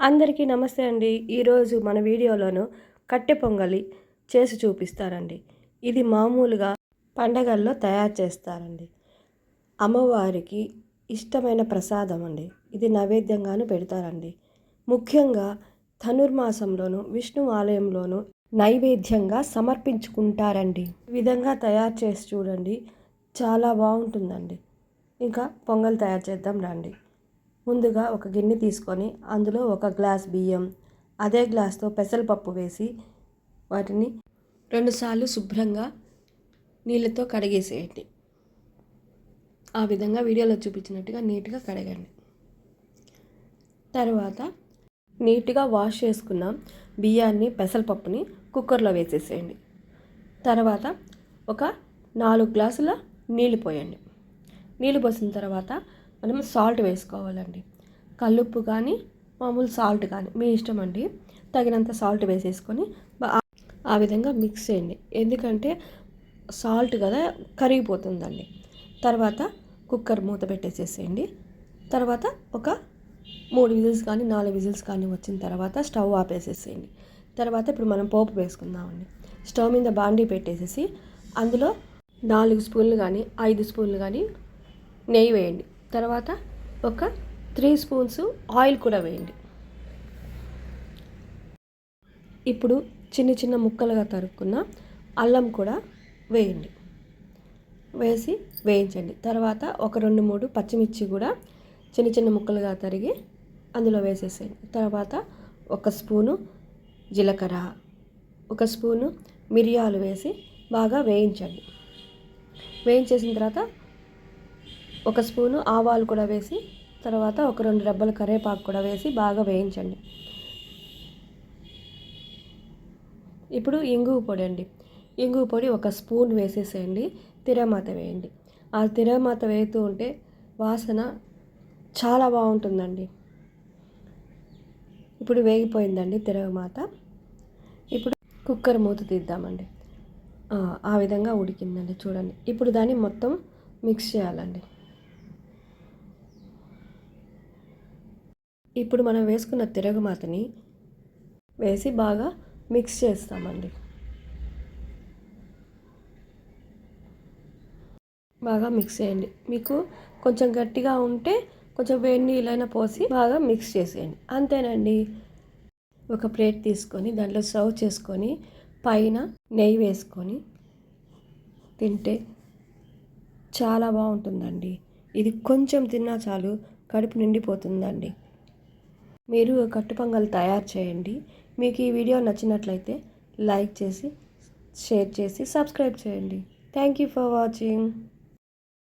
అందరికీ నమస్తే అండి. ఈరోజు మన వీడియోలోను కట్టె పొంగలి చేసి చూపిస్తారండి ఇది మామూలుగా పండగల్లో తయారు చేస్తారండి. అమ్మవారికి ఇష్టమైన ప్రసాదం అండి. ఇది నైవేద్యంగాను పెడతారండి. ముఖ్యంగా ధనుర్మాసంలోను విష్ణు ఆలయంలోను నైవేద్యంగా సమర్పించుకుంటారండి. ఈ విధంగా తయారు చేసి చూడండి. చాలా బాగుంటుందండి. ఇంకా పొంగల్ తయారు చేద్దాం రండి. ముందుగా ఒక గిన్నె తీసుకొని అందులో ఒక గ్లాస్ బియ్యం అదే గ్లాస్తో పెసరపప్పు వేసి వాటిని రెండుసార్లు శుభ్రంగా నీళ్ళతో కడిగేసేయండి. ఆ విధంగా వీడియోలో చూపించినట్టుగా నీట్గా కడగండి. తర్వాత నీట్గా వాష్ చేసుకున్న బియ్యాన్ని పెసరపప్పుని కుక్కర్లో వేసేసేయండి. తర్వాత ఒక నాలుగు గ్లాసుల నీళ్ళు పోయండి. నీళ్ళు పోసిన తర్వాత మనం సాల్ట్ వేసుకోవాలండి. కల్లుప్పు కానీ మామూలు సాల్ట్ కానీ మీ ఇష్టం అండి. తగినంత సాల్ట్ వేసేసుకొని ఆ విధంగా మిక్స్ చేయండి. ఎందుకంటే సాల్ట్ కదా కరిగిపోతుందండి. తర్వాత కుక్కర్ మూత పెట్టేసేసేయండి. తర్వాత ఒక మూడు విజిల్స్ కానీ నాలుగు విజిల్స్ కానీ వచ్చిన తర్వాత స్టవ్ ఆపేసేసేయండి. తర్వాత ఇప్పుడు మనం పోపు వేసుకుందామండి. స్టవ్ మీద బాండీ పెట్టేసేసి అందులో నాలుగు స్పూన్లు కానీ ఐదు స్పూన్లు కానీ నెయ్యి వేయండి. తర్వాత ఒక త్రీ స్పూన్స్ ఆయిల్ కూడా వేయండి. ఇప్పుడు చిన్న చిన్న ముక్కలుగా తరుక్కున్న అల్లం కూడా వేయండి. వేసి వేయించండి. తర్వాత ఒక రెండు మూడు పచ్చిమిర్చి కూడా చిన్న చిన్న ముక్కలుగా తరిగి అందులో వేసేసేయండి. తర్వాత ఒక స్పూను జీలకర్ర ఒక స్పూను మిరియాలు వేసి బాగా వేయించండి. వేయించేసిన తర్వాత ఒక స్పూను ఆవాలు కూడా వేసి తర్వాత ఒక రెండు రెబ్బల కరివేపాకు కూడా వేసి బాగా వేయించండి. ఇప్పుడు ఇంగువ పొడి అండి. ఇంగువ పొడి ఒక స్పూన్ వేసేసేయండి. తిరమాత వేయండి. ఆ తిరమాత వేస్తూ ఉంటే వాసన చాలా బాగుంటుందండి. ఇప్పుడు వేగిపోయిందండి తిరగమాత ఇప్పుడు కుక్కర్ మూత తీద్దామండి. ఆ విధంగా ఉడికిందండి చూడండి. ఇప్పుడు దాన్ని మొత్తం మిక్స్ చేయాలండి. ఇప్పుడు మనం వేసుకున్న తిరగమాతని వేసి బాగా మిక్స్ చేస్తామండి. బాగా మిక్స్ చేయండి. మీకు కొంచెం గట్టిగా ఉంటే కొంచెం వేడి నీళ్ళైనా పోసి బాగా మిక్స్ చేసేయండి. అంతేనండి. ఒక ప్లేట్ తీసుకొని దాంట్లో సర్వ్ చేసుకొని పైన నెయ్యి వేసుకొని తింటే చాలా బాగుంటుందండి. ఇది కొంచెం తిన్నా చాలు కడుపు నిండిపోతుందండి. మీరు కట్టు పొంగల్ తయారు చేయండి. మీకు ఈ వీడియో నచ్చినట్లయితే లైక్ చేసి షేర్ చేసి సబ్స్క్రైబ్ చేయండి. Thank you for watching.